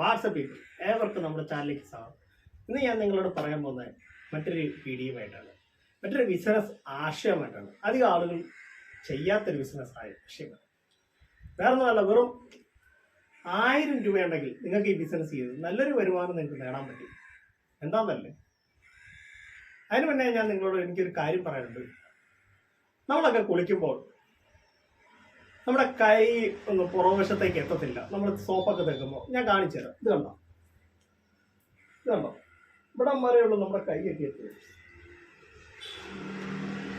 WhatsApp people ഏവർക്കും നമ്മുടെ ചാനലിലേക്ക് സ്വാഗതം. ഇന്ന് ഞാൻ നിങ്ങളോട് പറയാൻ പോകുന്നത് മറ്റൊരു വീഡിയോയുമായിട്ടാണ് മറ്റൊരു ബിസിനസ് ആശയമായിട്ടാണ്. അധികം ആളുകൾ ചെയ്യാത്തൊരു ബിസിനസ് ആശയമാണ് വേറെ ഒന്നുമല്ല വെറും ആയിരം രൂപയുണ്ടെങ്കിൽ നിങ്ങൾക്ക് ഈ ബിസിനസ് ചെയ്ത് നല്ലൊരു വരുമാനം നിങ്ങൾക്ക് നേടാൻ പറ്റും. എന്താണെന്നല്ലേ അതിന് മുന്നേ ഞാൻ നിങ്ങളോട് എനിക്കൊരു കാര്യം പറയാനുണ്ട്. നമ്മളൊക്കെ കുളിക്കുമ്പോൾ നമ്മുടെ കൈ ഒന്ന് പുറവശത്തേക്ക് എത്തത്തില്ല. നമ്മൾ സോപ്പൊക്കെ തേക്കുമ്പോൾ ഞാൻ കാണിച്ചു തരാം. ഇത് കണ്ടോ? ഇത് കണ്ടോ? ഇവിടെ വരെയുള്ള നമ്മുടെ കൈയൊക്കെ എത്തി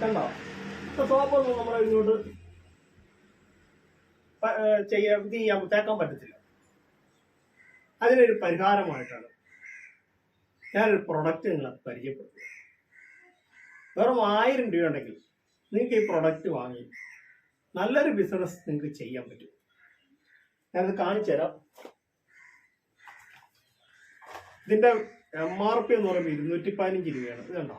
കണ്ടോ? ഇപ്പൊ സോപ്പൊന്നും നമ്മൾ ഇങ്ങോട്ട് ചെയ്യാൻ ഇത് ചെയ്യാൻ തേക്കാൻ പറ്റത്തില്ല. അതിനൊരു പരിഹാരമായിട്ടാണ് ഞാനൊരു പ്രൊഡക്റ്റ് നിങ്ങളെ പരിചയപ്പെടുത്തുക വെറും ആയിരം രൂപ ഉണ്ടെങ്കിൽ നിങ്ങൾക്ക് ഈ പ്രൊഡക്റ്റ് വാങ്ങി നല്ലൊരു ബിസിനസ് നിങ്ങൾക്ക് ചെയ്യാൻ പറ്റും. ഞാനത് കാണിച്ചു തരാം. ഇതിന്റെ എം ആർ പി എന്ന് പറയുമ്പോൾ ഇരുന്നൂറ്റി പതിനഞ്ച് രൂപയാണ്. ഇത് കണ്ടോ?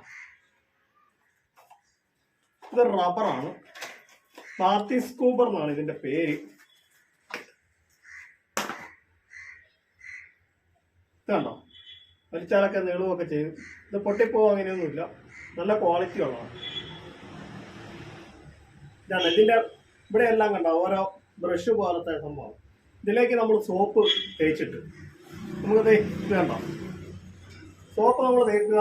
ഇത് റബ്ബറാണ് പാർട്ടി സ്കൂബർ എന്നാണ് ഇതിന്റെ പേര്. ഇത് കണ്ടോ? വലിച്ചാലൊക്കെ നീളുമൊക്കെ ചെയ്യും. ഇത് പൊട്ടിപ്പോവും അങ്ങനെയൊന്നുമില്ല. നല്ല ക്വാളിറ്റി ഉള്ളതാണ്. ഇതാണ് ഇതിന്റെ ഇവിടെ എല്ലാം കണ്ടോ? ഓരോ ബ്രഷ് പോലത്തെ സംഭവം. ഇതിലേക്ക് നമ്മൾ സോപ്പ് തേച്ചിട്ട്. നമുക്ക് കണ്ടോ? സോപ്പ് നമ്മൾ തേക്കുക.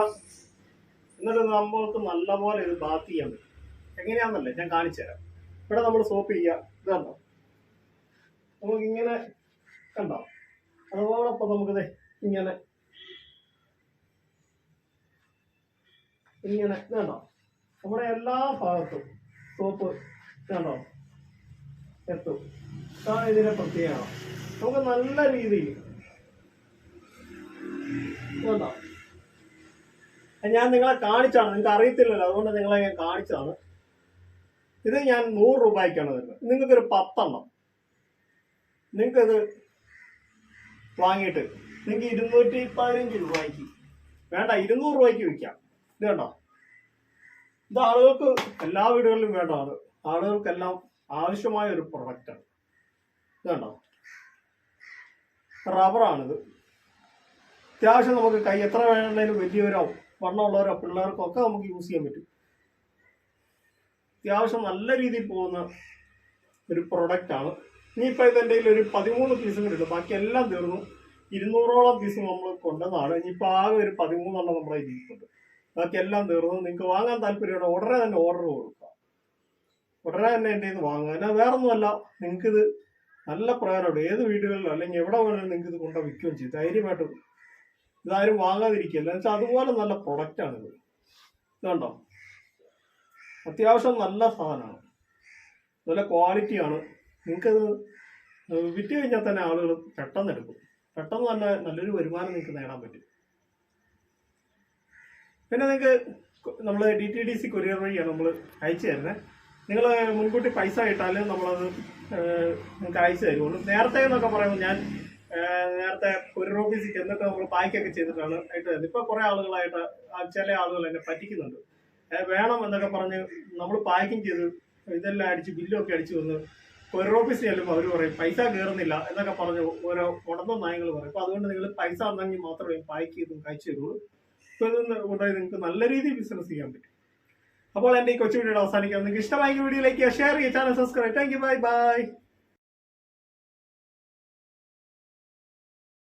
എന്നിട്ട് നമ്മൾക്ക് നല്ലപോലെ ഇത് ബാത്ത് ചെയ്യാൻ പറ്റും. എങ്ങനെയാണെന്നല്ലേ ഞാൻ കാണിച്ചു തരാം ഇവിടെ നമ്മൾ സോപ്പ് ചെയ്യുക. ഇത് കണ്ടോ? നമുക്ക് ഇങ്ങനെ കണ്ടോ? അതോടൊപ്പം നമുക്കിത് ഇങ്ങനെ ഇങ്ങനെ ഇത് കണ്ടോ? നമ്മുടെ എല്ലാ ഭാഗത്തും സോപ്പ് കണ്ടോ? എത്തും. അതാണ് ഇതിന്റെ നമുക്ക് നല്ല രീതിയിൽ ഞാൻ നിങ്ങളെ കാണിച്ചാണ്. നിങ്ങൾക്ക് അറിയത്തില്ലല്ലോ. അതുകൊണ്ട് നിങ്ങളെ ഞാൻ കാണിച്ചതാണ്. ഇത് ഞാൻ നൂറ് രൂപയ്ക്കാണ് തരുന്നത്. നിങ്ങൾക്കൊരു പത്തെണ്ണം. നിങ്ങൾക്കത് വാങ്ങിയിട്ട് നിങ്ങൾക്ക് ഇരുന്നൂറ്റി പതിനഞ്ച് രൂപയ്ക്ക്. വേണ്ട ഇരുന്നൂറ് രൂപയ്ക്ക് വിൽക്കാം. ഇത് കണ്ടോ? ഇത് ആളുകൾക്ക് എല്ലാ വീടുകളിലും വേണ്ടതാണ്. ആളുകൾക്കെല്ലാം ആവശ്യമായ ഒരു പ്രൊഡക്റ്റാണ് ഇതുണ്ടോ റബ്ബറാണിത് അത്യാവശ്യം നമുക്ക് കൈ എത്ര വേണമെങ്കിലും വലിയവരോ വണ്ണമുള്ളവരോ പിള്ളേർക്കോ ഒക്കെ നമുക്ക് യൂസ് ചെയ്യാൻ പറ്റും. അത്യാവശ്യം നല്ല രീതിയിൽ പോകുന്ന ഒരു പ്രൊഡക്റ്റ് ആണ്. ഇനിയിപ്പോൾ ഇതെന്റെ ഒരു പതിമൂന്ന് പീസും കൂടി ഉണ്ട്. ബാക്കി എല്ലാം തീർന്നു. ഇരുന്നൂറോളം പീസ് നമ്മൾ കൊണ്ടുവന്നാണ് ഇനിയിപ്പോൾ ആകെ ഒരു പതിമൂന്നെണ്ണം നമ്മുടെ ഇരിക്കുന്നുണ്ട് ബാക്കി എല്ലാം തീർന്നു. നിങ്ങൾക്ക് വാങ്ങാൻ താല്പര്യമുണ്ട് ഉടനെ തന്നെ ഓർഡർ കൊടുക്കുക. ഉടനെ തന്നെ എന്റെ ഇത് വാങ്ങുക. എന്നാൽ വേറെ ഒന്നുമല്ല നിങ്ങൾക്കിത് നല്ല പ്രയോജനമുണ്ട് ഏത് വീടുകളിലോ അല്ലെങ്കിൽ എവിടെ വേണമെങ്കിലും നിങ്ങൾക്ക് ഇത് കൊണ്ട് വിൽക്കുകയും ചെയ്യും. ധൈര്യമായിട്ട് ഇതാരും വാങ്ങാതിരിക്കില്ല എന്ന് വെച്ചാൽ അതുപോലെ നല്ല പ്രൊഡക്റ്റാണ് ഇത് ഇതുണ്ടോ? അത്യാവശ്യം നല്ല സാധനമാണ്. നല്ല ക്വാളിറ്റിയാണ് നിങ്ങൾക്കത് വിറ്റ് കഴിഞ്ഞാൽ തന്നെ ആളുകൾ പെട്ടെന്ന് എടുക്കും. പെട്ടെന്ന് തന്നെ നല്ലൊരു വരുമാനം നിങ്ങൾക്ക് നേടാൻ പറ്റും. പിന്നെ നിങ്ങൾക്ക് നമ്മൾ D T D C courier വഴിയാണ് നമ്മൾ അയച്ചു തരുന്നത് നിങ്ങൾ മുൻകൂട്ടി പൈസ ഇട്ടാൽ നമ്മളത് നിങ്ങൾക്ക് അയച്ചു തരുള്ളൂ നേരത്തെ എന്നൊക്കെ പറയുമ്പോൾ ഞാൻ നേരത്തെ ഒരു ഓഫീസിൽ ചെന്നിട്ട് നമ്മൾ പായ്ക്കൊക്കെ ചെയ്തിട്ടാണ് ഇട്ട് തരുന്നത്. ഇപ്പോൾ കുറേ ആളുകളായിട്ട് ചില ആളുകൾ എന്നെ പറ്റിക്കുന്നുണ്ട്. വേണം എന്നൊക്കെ പറഞ്ഞ് നമ്മൾ പായ്ക്കിങ് ചെയ്ത് ഇതെല്ലാം അടിച്ച് ബില്ലൊക്കെ അടിച്ച് വന്ന് ഒരു ഓഫീസിൽ ചെല്ലുമ്പോൾ അവർ പറയും പൈസ കയറുന്നില്ല എന്നൊക്കെ പറഞ്ഞ് ഓരോ ഉടന്ന നയങ്ങൾ പറയും. അപ്പോൾ അതുകൊണ്ട് നിങ്ങൾ പൈസ ഉണ്ടെങ്കിൽ മാത്രമേ പായ്ക്ക് ചെയ്തും കഴിച്ചു തരുള്ളൂ അപ്പോൾ ഇത് കൊണ്ടുപോയി നിങ്ങൾക്ക് നല്ല രീതിയിൽ ബിസിനസ് ചെയ്യാൻ പറ്റും. അപ്പോൾ എന്റെ ഈ കൊച്ചു വീഡിയോ അവസാനിക്കാം. നിങ്ങൾക്ക് ഇഷ്ടമായ വീഡിയോയിലേക്ക് ഷെയർ ചെയ്യുക channel subscribe thank you bye bye